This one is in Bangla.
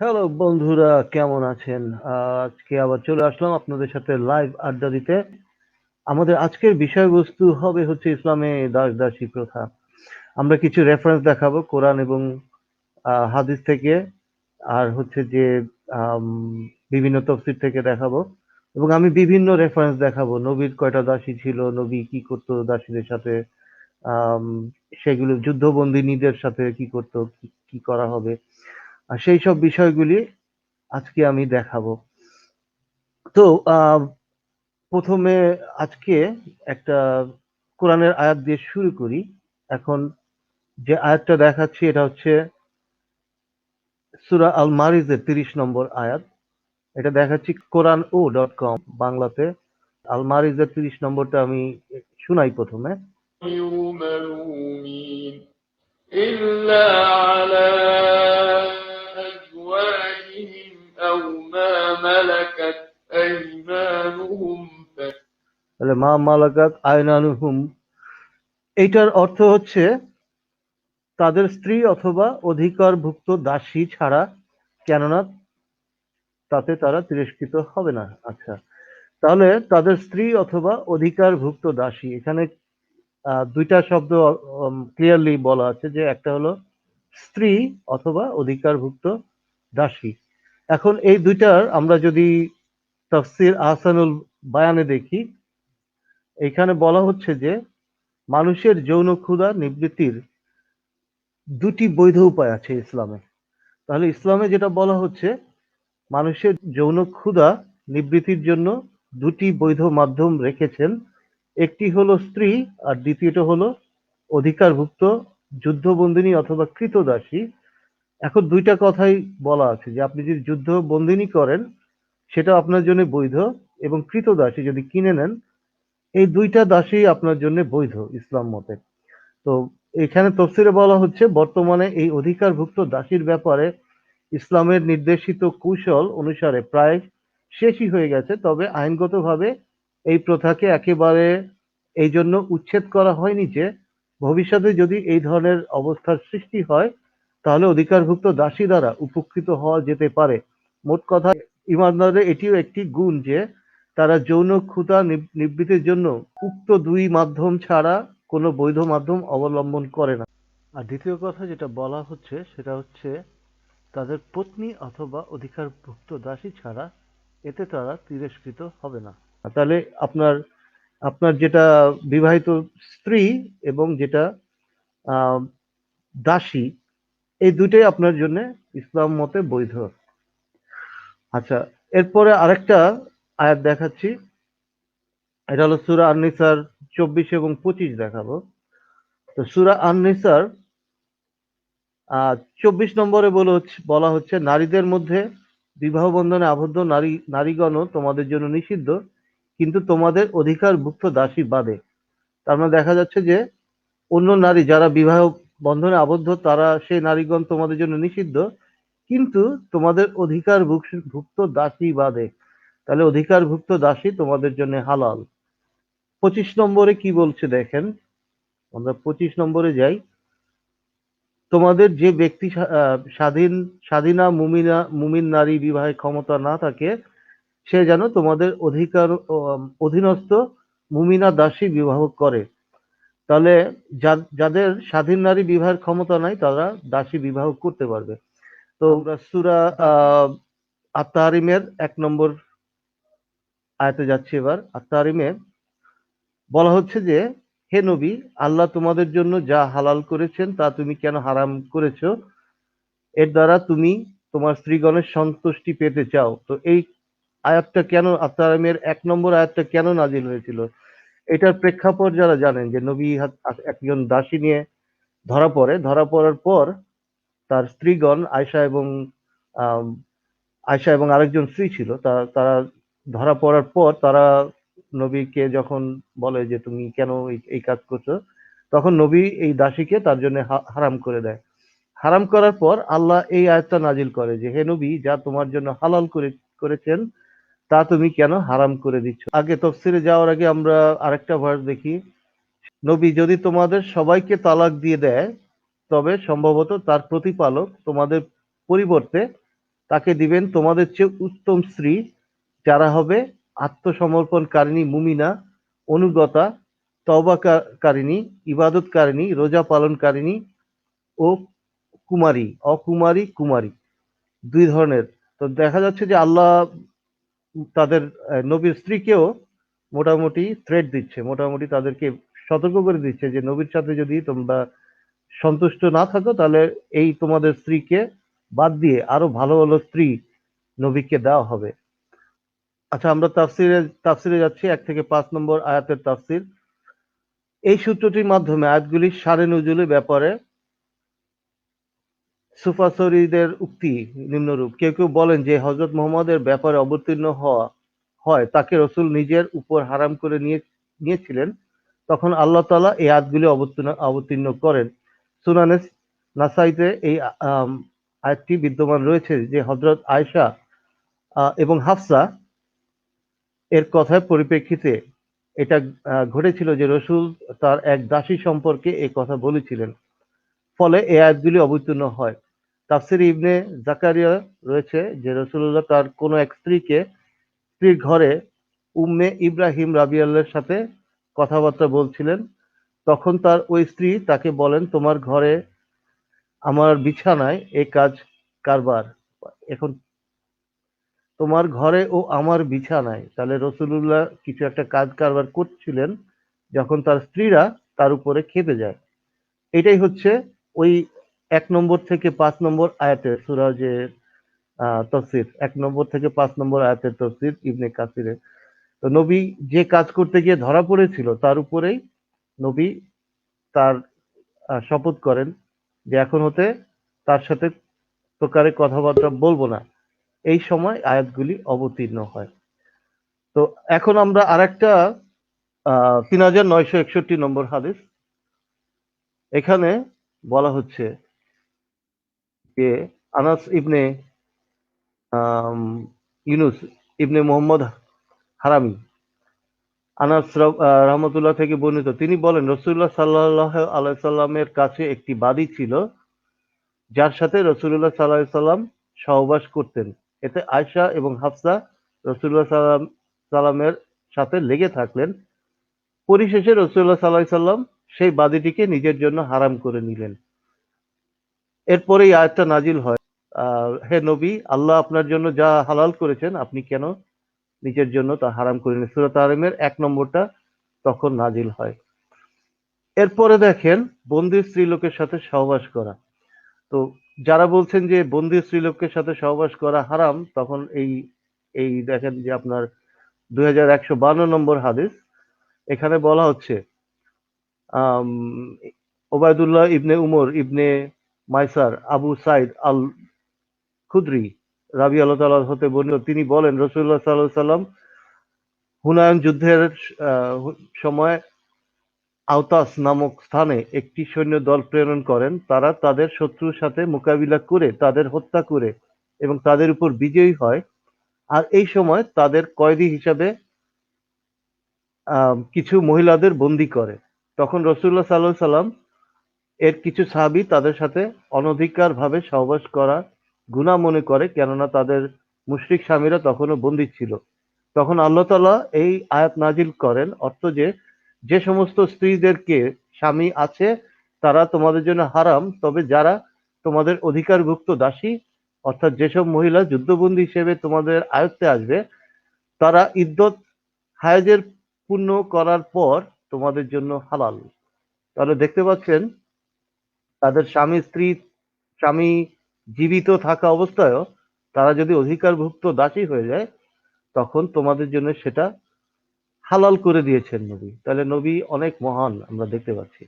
হ্যালো বন্ধুরা, কেমন আছেন? আজকে আবার চলে আসলাম আপনাদের সাথে লাইভ আড্ডা দিতে। আমাদের আজকের বিষয়বস্তু হবে হচ্ছে ইসলামে দাস দাসী প্রথা। আমরা কিছু রেফারেন্স দেখাবো কোরআন এবং হাদিস থেকে, আর হচ্ছে যে বিভিন্ন তফসির থেকে দেখাবো। এবং আমি বিভিন্ন রেফারেন্স দেখাবো। নবীর কয়টা দাসী ছিল, নবী কি করতো দাসীদের সাথে সেগুলো যুদ্ধবন্দিনীদের সাথে কি করতো কি করা হবে। আর সেই সব বিষয়গুলি আজকে আমি দেখাবো তো আহ, প্রথমে আজকে একটা কোরআনের আয়াত দিয়ে শুরু করি এখন যে আয়াতটা দেখাচ্ছি এটা হচ্ছে সুরা আল মারিজের তিরিশ নম্বর আয়াত এটা দেখাচ্ছি কোরআন ও ডট কম বাংলাতে আল মারিজের তিরিশ নম্বরটা আমি শুনাই প্রথমে غير ملومين إلا على তাহলে মা মালাকাত আয়নানুহুম। এইটার অর্থ হচ্ছে তাদের স্ত্রী অথবা অধিকারভুক্ত দাসী ছাড়া, কেননা তাতে তারা তিরস্কৃত হবে না। আচ্ছা তাহলে তাদের স্ত্রী অথবা অধিকারভুক্ত দাসী, এখানে দুইটা শব্দ ক্লিয়ারলি বলা আছে যে একটা হলো স্ত্রী অথবা অধিকারভুক্ত দাসী। এখন এই দুইটার আমরা যদি তফসির আহসানুল বায়ানে দেখি এখানে বলা হচ্ছে যে মানুষের যৌন ক্ষুধা নিবৃত্তির দুটি বৈধ উপায় আছে ইসলামে। তাহলে ইসলামে যেটা বলা হচ্ছে, মানুষের যৌন ক্ষুধা নিবৃত্তির জন্য দুটি বৈধ মাধ্যম রেখেছেন। একটি হলো স্ত্রী আর দ্বিতীয়টা হলো অধিকারভুক্ত যুদ্ধবন্দিনী অথবা কৃতদাসী। এখন দুইটা কথাই বলা আছে যে আপনি যদি যুদ্ধ বন্দিনী করেন, সেটা আপনার জন্য বৈধ এবং কৃতদাসী যদি কিনে নেন এই দুইটা দাসী আপনার জন্য বৈধ ইসলাম মতে। তো এখানে তফসিরে বলা হচ্ছে, বর্তমানে এই অধিকারভুক্ত দাসীর ব্যাপারে ইসলামের নির্দেশিত কৌশল অনুসারে প্রায় শেষই হয়ে গেছে, তবে আইনগতভাবে এই প্রথাকে একেবারে এই জন্য উচ্ছেদ করা হয়নি যে, ভবিষ্যতে যদি এই ধরনের অবস্থার সৃষ্টি হয়, তাহলে অধিকারভুক্ত দাসী দ্বারা উপকৃত হওয়া যেতে পারে। মোট কথা ইমানদারের এটিও একটি গুণ যে তারা যৌন ক্ষুধা নিব- নিবৃত্তির জন্য উক্ত দুই মাধ্যম ছাড়া কোনো বৈধ মাধ্যম অবলম্বন করে না। আর দ্বিতীয় কথা যেটা বলা হচ্ছে, সেটা হচ্ছে তাদের পত্নী অথবা অধিকারভুক্ত দাসী ছাড়া এতে তারা তিরস্কৃত হবে না। তাহলে আপনার আপনার যেটা বিবাহিত স্ত্রী এবং যেটা দাসী, এই দুটোই আপনার জন্য ইসলাম মতে বৈধ। আচ্ছা এরপরে আরেকটা আয়াত দেখাচ্ছি। এটা হলো সুরা আননিসার চব্বিশ এবং পঁচিশ দেখাবো। তো সুরা আননিসার চব্বিশ নম্বরে বলে হচ্ছে, বলা হচ্ছে, নারীদের মধ্যে বিবাহ বন্ধনে আবদ্ধ নারী, নারীগণও তোমাদের জন্য নিষিদ্ধ, কিন্তু তোমাদের অধিকারভুক্ত দাসী বাদে। তার মানে দেখা যাচ্ছে যে, অন্য নারী যারা বিবাহ বন্ধনে আবদ্ধ, তারা সেই নারীগণ তোমাদের জন্য নিষিদ্ধ, কিন্তু তোমাদের অধিকার ভুক্ত দাসী বাদে। তাহলে অধিকারভুক্ত দাসী তোমাদের জন্য হালাল। পঁচিশ নম্বরে কি বলছে দেখেন? আমরা পঁচিশ নম্বরে যাই। তোমাদের যে ব্যক্তি স্বাধীন, স্বাধীনা, মুমিনা, মুমিন নারী বিবাহের ক্ষমতা না থাকে, সে যেন তোমাদের অধিকার অধীনস্থ মুমিনা দাসী বিবাহ করে। তাহলে যাদের স্বাধীন নারী বিবাহের ক্ষমতা নাই, তারা দাসী বিবাহ করতে পারবে। তো সুরা, আহ আত্মারিমের এক নম্বর আয়াতে যাচ্ছি এবার। আত্মারিমে বলা হচ্ছে যে, হে নবী, আল্লাহ তোমাদের জন্য যা হালাল করেছেন তা তুমি কেন হারাম করেছ? এর দ্বারা তুমি তোমার স্ত্রীগণের সন্তুষ্টি পেতে চাও। তো এই আয়াতটা কেন আত্মারামের এক নম্বর আয়াতটা কেন নাজিল হয়েছিল? এটার প্রেক্ষাপট যারা জানেন যে, নবী একজন দাসী নিয়ে ধরা পড়ে। ধরা পড়ার পর তার স্ত্রীগণ আয়সা এবং আয়সা এবং আরেকজন স্ত্রী ছিল। তারা ধরা পড়ার পর তারা নবীকে যখন বলে যে তুমি কেন এই- কাজ করছ, তখন নবী এই দাসীকে তার জন্য হারাম করে দেয়। হারাম করার পর আল্লাহ এই আয়াতটা নাজিল করে যে, হে নবী, যা তোমার জন্য হালাল করে, করেছেন, তা তুমি কেন হারাম করে দিচ্ছ? আগে তফসিরে যাওয়ার আগে আমরা আরেকটা ভার্স দেখি। নবী, যদি তোমাদের সবাইকে তালাক দিয়ে দেয়, তবে সম্ভবত তার প্রতিপালক তোমাদের পরিবর্তে তাকে দিবেন তোমাদের চেয়ে উত্তম স্ত্রী যারা হবে আত্মসমর্পণকারিণী মুমিনা, অনুগতা তবাকারিণী ইবাদতকারিণী, রোজা পালনকারিণী ও কুমারী, অকুমারী, কুমারী। দুই ধরনের। তো দেখা যাচ্ছে যে আল্লাহ তাদের নবীর স্ত্রীকেও মোটামুটি থ্রেট দিচ্ছে, মোটামুটি তাদেরকে সতর্ক করে দিচ্ছে যে, নবীর সাথে যদি তোমরা সন্তুষ্ট না থাকো, তাহলে এই তোমাদের স্ত্রীকে বাদ দিয়ে আরও ভালো ভালো স্ত্রী নবীকে দেওয়া হবে। আচ্ছা আমরা তাফসিরে তাফসিরে যাচ্ছি এক থেকে পাঁচ নম্বর আয়াতের তাফসির। এই সূত্রটির মাধ্যমে আয়াতগুলির সারে নজুলের ব্যাপারে সুফাসরিদের উক্তি নিম্নরূপ। কেউ কেউ বলেন যে হজরত মোহাম্মদের ব্যাপারে অবতীর্ণ হওয়া হয় তাকে রসুল নিজের উপর হারাম করে নিয়ে নিয়েছিলেন। তখন আল্লাহ তাআলা এই আয়াতগুলি অবতীর্ণ অবতীর্ণ করেন। সুনানেস নাসাইতে এই আয়াতটি বিদ্যমান রয়েছে যে হজরত আহ, এবং হাফসা এর কথার পরিপ্রেক্ষিতে এটা ঘটেছিল যে রসুল তার এক দাসী সম্পর্কে এই কথা বলেছিলেন। ফলে এই আয়াতগুলি অবতীর্ণ হয়। তাফসির ইবনে জাকারিয়া রয়েছে যে রসুল্লাহ তার কোনো এক স্ত্রীকে স্ত্রীর ঘরে উম্মে ইব্রাহিম রাবিয়াল্লার সাথে কথাবার্তা বলছিলেন। তখন তার ওই স্ত্রী তাকে বলেন, তোমার ঘরে আমার বিছানায় এই কাজ কারবার। এখন তোমার ঘরে ও আমার বিছানায়। তাহলে রসুলুল্লাহ কিছু একটা কাজ কারবার করছিলেন, যখন তার স্ত্রীরা তার উপরে খেপে যায়। এটাই হচ্ছে ওই এক নম্বর থেকে পাঁচ নম্বর আয়াতের সুরাজের তফসির। এক নম্বর থেকে পাঁচ নম্বর আয়াতের তফসির ইবনে কাসিরে তো নবী যে কাজ করতে গিয়ে ধরা পড়েছিল, তার উপরেই নবী তার শপথ করেন যে এখন হতে তার সাথে প্রকারে কথাবার্তা বলব না। এই সময় আয়াতগুলি অবতীর্ণ হয়। তো এখন আমরা আরেকটা তিন হাজার নয়শো একষট্টি নম্বর হাদিস। এখানে বলা হচ্ছে যে আনাস ইবনে ইউনুস ইবনে মোহাম্মদ হারামি, আনাস রহমতুল্লাহ থেকে বর্ণিত। তিনি বলেন রসুল্লাহ সাল্লাহ আলাইসাল্লামের কাছে একটি বাদী ছিল, যার সাথে রসুল্লাহ সাল্লাহ সাল্লাম সহবাস করতেন। এতে আয়সা এবং হাফসা রসুল্লাহ সাল্লাম, সাল্লামের সাথে লেগে থাকলেন। পরিশেষে রসুল্লাহ সাল্লাহ সাল্লাম সেই বাদীটিকে নিজের জন্য হারাম করে নিলেন। এরপরে এই আয়াতটা নাজিল হয় হে নবী, আল্লাহ আপনার জন্য যা হালাল করেছেন আপনি কেন নিজের জন্য তা হারাম করে নিলেন? সুরাত আরমের এক নম্বরটা তখন নাজিল হয়। এরপরে দেখেন বন্দি স্ত্রীলোকের সাথে সহবাস করা। তো যারা বলছেন যে বন্দি স্ত্রীলোকের সাথে সহবাস করা হারাম, তখন এই এই দেখেন যে আপনার দুই নম্বর হাদিস, এখানে বলা হচ্ছে ওবায়দুল্লাহ ইবনে উমর ইবনে মাইসার আবু সাইদ আল খুদরি রাবি আল্লাহ তাআলা হতে বর্ণিত, তিনি বলেন রসুল্লাহ সাল্লাহ সাল্লাম হুনায়ন যুদ্ধের সময় আওতাস নামক স্থানে একটি সৈন্য দল প্রেরণ করেন। তারা তাদের শত্রুর সাথে মোকাবিলা করে তাদের হত্যা করে এবং তাদের উপর বিজয়ী হয়। আর এই সময় তাদের কয়েদি হিসাবে কিছু মহিলাদের বন্দি করে। তখন রসুল্লাহ সাল্লাহ সাল্লাম এর কিছু সাহাবী তাদের সাথে অনধিকার ভাবে সহবাস করা গুনাহ মনে করে, কেননা তাদের মুশরিক স্বামীরা তখনও বন্দী ছিল। তখন আল্লাহ তাআলা এই আয়াত নাজিল করেন, অর্থ যে যে সমস্ত স্ত্রীদেরকে স্বামী আছে, তারা তোমাদের জন্য হারাম, তবে যারা তোমাদের অধিকারভুক্ত দাসী, অর্থাৎ যেসব মহিলা যুদ্ধবন্দী হিসেবে তোমাদের আয়ত্তে আসবে, তারা ইদ্যত হায়াজের পূর্ণ করার পর তোমাদের জন্য হালাল। তাহলে দেখতে পাচ্ছেন, তাদের স্বামী, স্ত্রী, স্বামী জীবিত থাকা অবস্থায়ও তারা যদি অধিকারভুক্ত দাসী হয়ে যায়, তখন তোমাদের জন্য সেটা হালাল করে দিয়েছেন নবী। তাহলে নবী অনেক মহান আমরা দেখতে পাচ্ছি।